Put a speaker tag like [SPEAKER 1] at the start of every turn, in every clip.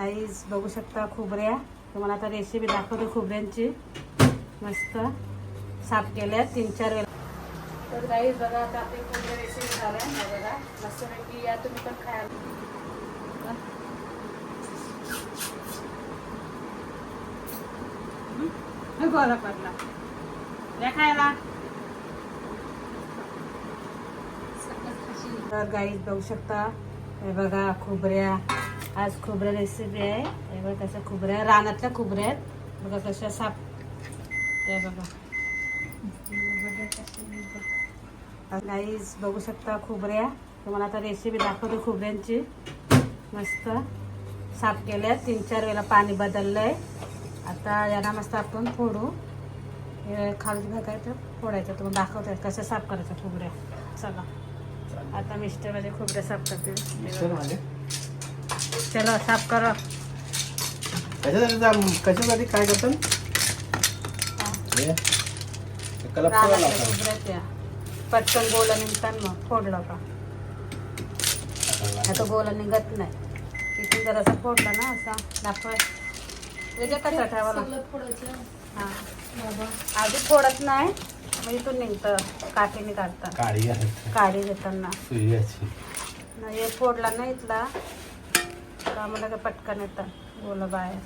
[SPEAKER 1] Guys बघू शकता खोबऱ्या. तुम्हाला आता रेसिपी दाखवते खोबऱ्यांची. मस्त. साफ केल्या तीन चार वेळा. तर गाईज बघा आता आपली खोबऱ्या रेसिपी झाल्या. बघा मस्तपैकी या तुम्ही पण खायला गोळा पडला. या खायला. तर गाईज बघू शकता. हे बघा खोबऱ्या. आज खोबऱ्या रेसिपी आहे. हे बघा कशा खोबऱ्या रानातल्या खोबऱ्या आहेत. बघा कशा साप हे बघा. गाईज बघू शकता खोबऱ्या. तुम्हाला आता रेसिपी दाखवते खोबऱ्यांची. मस्त. साफ केल्या. तीन चार वेळेला पाणी बदललंय. आता यांना मस्त आपण फोडू. हे खाली भागायचं फोडायचं. तुम्हाला दाखवतोय कसं साफ करायचं खोबऱ्या. चला. आता मिस्टर माझे खोबऱ्या साफ
[SPEAKER 2] करते
[SPEAKER 1] करतील चला साफ करा.
[SPEAKER 2] कशासाठी काय करतात हे
[SPEAKER 1] त्या पटकन गोला निघतात मग फोडलं का? आता गोला निघत नाही. तिथून जर असं फोडलं ना असा दाखवा वेगळं कसं ठेवायला हां. आधी फोडत नाही मग इथून निघतं. काठीने काढतात. काढी देताना
[SPEAKER 2] सूर्याची
[SPEAKER 1] नाही हे फोडला ना इथला. आम्हाला काय पटकन येतं. बोला बाहेर.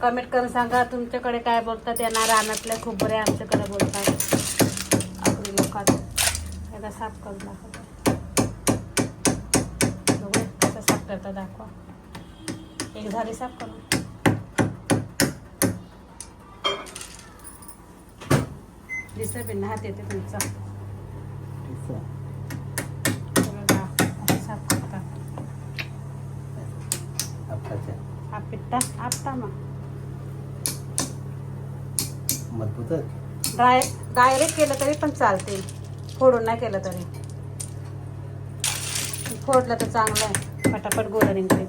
[SPEAKER 1] कमेंट करून सांगा तुमच्याकडे काय बोलतात. यांना रानातल्या खोबरे आमच्याकडे बोलतात. आपली लोकात. एकदा साफ करून दाखवतो बघूया कसं साफ करता दाखवा. एक झाली साफ करून. दिसतं बिन हात येते तुमचा बघा, असं साफ करतात
[SPEAKER 2] आपल्याच्या
[SPEAKER 1] आपिट्टा आपटा मग.
[SPEAKER 2] मजबूत
[SPEAKER 1] ड्राय डायरेक्ट केलं तरी पण चालते फोडून नाही केलं तरी. फोडलं तर चांगलं आहे. पटापट गोळा निघते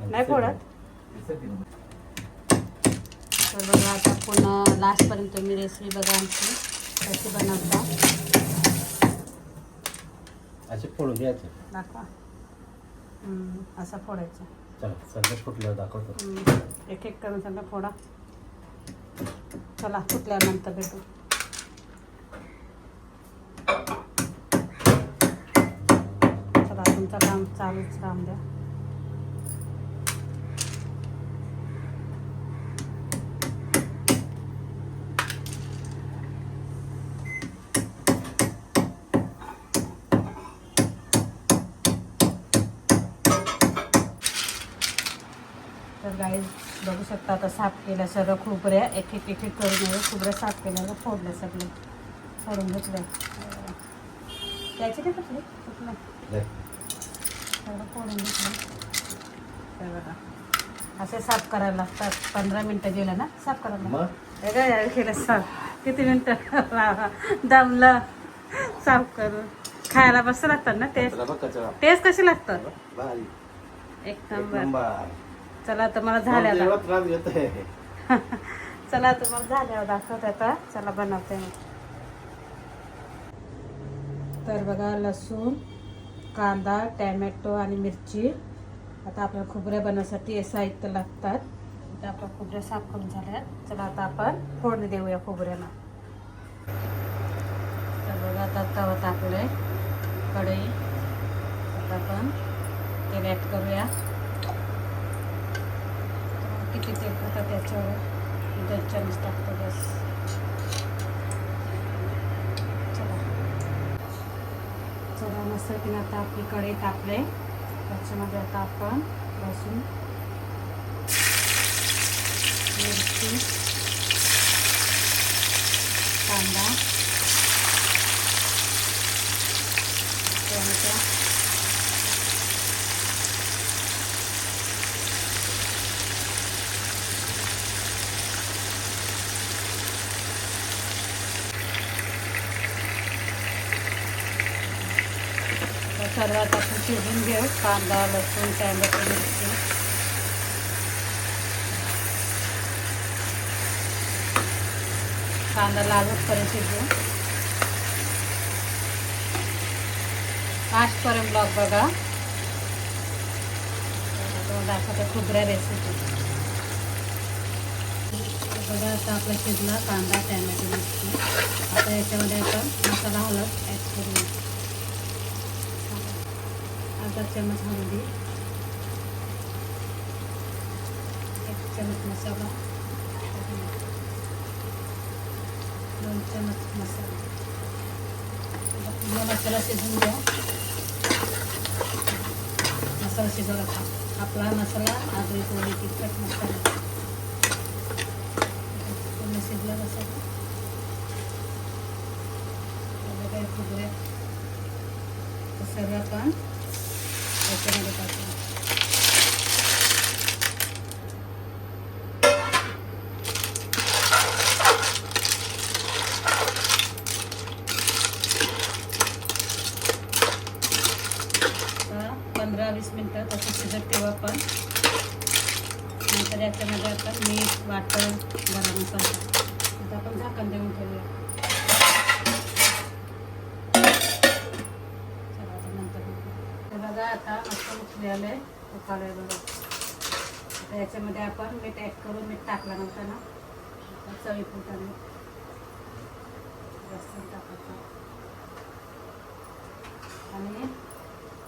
[SPEAKER 2] नाही
[SPEAKER 1] फोडत. तर बघा आता पुन्हा लास्टपर्यंत तुम्ही रेसिपी बघा आमची. कशी बनवता
[SPEAKER 2] असे फोडून घ्यायचे.
[SPEAKER 1] दाखवा. हम्म, असं फोडायचं.
[SPEAKER 2] चला सगळं फुटलं दाखवतो.
[SPEAKER 1] हम्म, एक एक करून सगळं फोडा. चला फुटल्यानंतर भेटू? चला तुमचं काम चालूच राहून द्या. गाई बघू शकता आता साफ केल्या सर्व खोबऱ्या एक एक एक एक करून खोबऱ्या साफ केल्या फोडल्या सगळे. फोडून घेतले त्याची काय कुठली? कुठलं. सगळं फोडून घेतलं. बघा. असे साफ करायला लागतात. पंधरा मिनटं गेलं ना? साफ करायला हे काय यार केलं साफ. किती मिनटं? दमलं. साफ करून. खायला मस्त लागतात ना टेस्ट? टेस्ट कशी लागतात. एक नंबर. चला तर मला झाल्या
[SPEAKER 2] मग आहे
[SPEAKER 1] चला तुम्हाला झाल्यावर दाखवत आता चला बनवते तर बघा लसूण कांदा टॅमॅटो आणि मिरची. आता आपल्याला खोबऱ्या बनवण्यासाठी हे साहित्य लागतात. आता आपल्या खोबऱ्या साफ करून झाल्यात चला आता आपण फोडणी देऊया खोबऱ्याला. तर बघा आता तवा टाकलंय कढई. आता आपण तेल ॲड करूया. किती तेल खातं त्याच्यावर. दोन चमच टाकतो बस. चला. चला मस्त की आता आपली कढई तापले त्याच्यामध्ये आता आपण लसूण मिरची कांदा टोमॅटो तर सर्वात आपण शिजून घेऊ. कांदा लसूण टॅमॅटो मिरची. कांदा लालच पर्यंत शिजू. लास्टपर्यंत ब्लॉग बघा. तर दाखवते खोबऱ्या रेसिपी बघा आता आपला शिजला कांदा टॅमॅटो मिरची. आता याच्यामध्ये आपण मसाला हळद ॲड करूया. अर्धा चमच हळदी एक चमच मसाला. दोन चमच मसाला. मसाला शिजून घ्या मसाला शिजवला का? आपला मसाला आधी पोळी तिखट मसाला. पूर्ण शिजला मसाला आता काय खोबऱ्या हे याच्यामध्ये टाकू पंधरा वीस मिनटं तसं शिजत ठेवा आपण. नंतर याच्यामध्ये आपण मीठ वाटण गरम मसाला. आता आपण झाकण देऊन ठेवूया चला आता नंतर बघू. तर बघा आता मस्त उठले आले उकाळे बघा. आता याच्यामध्ये आपण मीठ ॲड करून मीठ टाकल्यानंतर ना. चवी फुटाने टाकायचं. आणि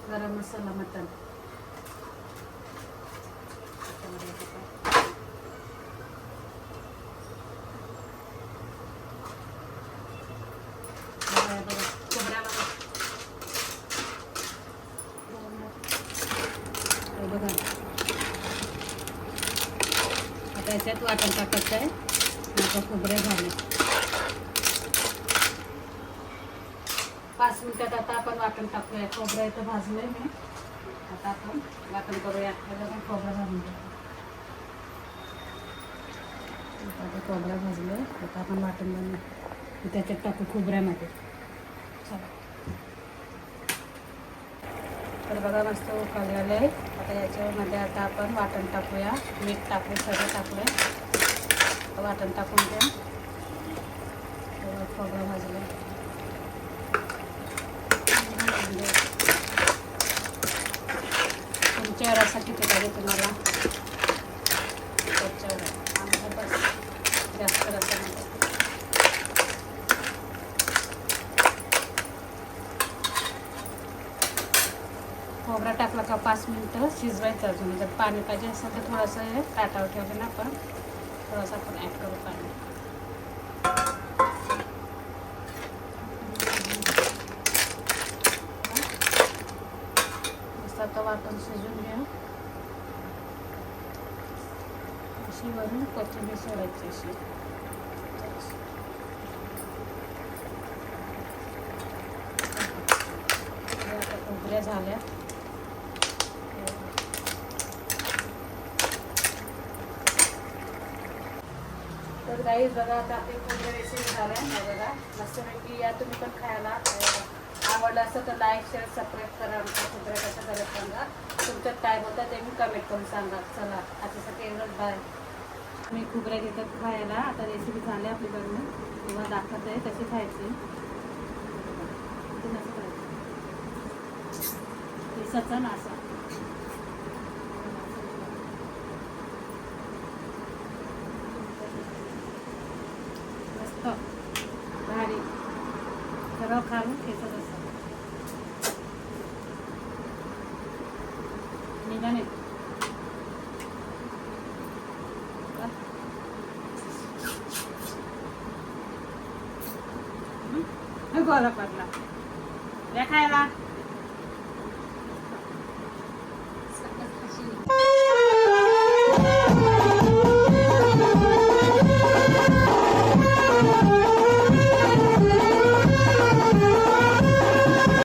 [SPEAKER 1] गरम मसाला मटन त्याच्यामध्ये टाका. बघा, हे बघा, खोबऱ्या बघा. हे बघा आता याच्यात वाटण टाकायचं आहे. आता खोबरे झाले पाच मिनिटात आता आपण वाटण टाकूया. खोबरं इथं भाजलंय मी. आता आपण वाटण करूया. हे खोबरं भाजून घ्या. आता खोबरं भाजलं आता आपण वाटण बनवू. त्याच्यात टाकू खोबऱ्यामध्ये. चला. तर बघा मस्त उकळलेलं आहे आता याच्यामध्ये आता आपण वाटण टाकूया. मीठ टाकू सगळं टाकूया वाटण टाकून घ्या तेव्हा खोबरं भाजलं. तुमच्या असं पाहिजे तुम्हाला त्याच्यावर आहे. आमचं बस जास्त रसा नाही खोबरा टाकला का पाच मिनटं शिजवायचं अजून. जर पाणी पाहिजे असेल तर थोडंसं हे ताटावर ठेवलं ना आपण. थोडंसं आपण ॲड करू पाणी. मस्त आता शिजून घ्या अशी वरून कोथिंबीर सोडायची अशी हे आता खोबऱ्या झाल्या तर बघा आता आपली खोबऱ्या रेसिपी झाल्या आहे बघा. मस्तपैकी या तुम्ही पण खायला. आवडलं असं तर लाईक शेअर सबस्क्राईब करा. आमच्या खोबऱ्या कसं करत सांगा. तुमच्यात काय होतं ते मी कमेंट करून सांगा. चला आजच्यासाठी एवढंच बाय मी खोबऱ्या घेतात खायला. आता रेसिपी झाली आपल्याकडनं. किंवा दाखवत आहे तशी खायची. इथून असं करायचं เราค้างเทสต์สนี่นะเนี่ยไม่กลัวหรอกแบบนั้นเดี๋ยวใครล่ะ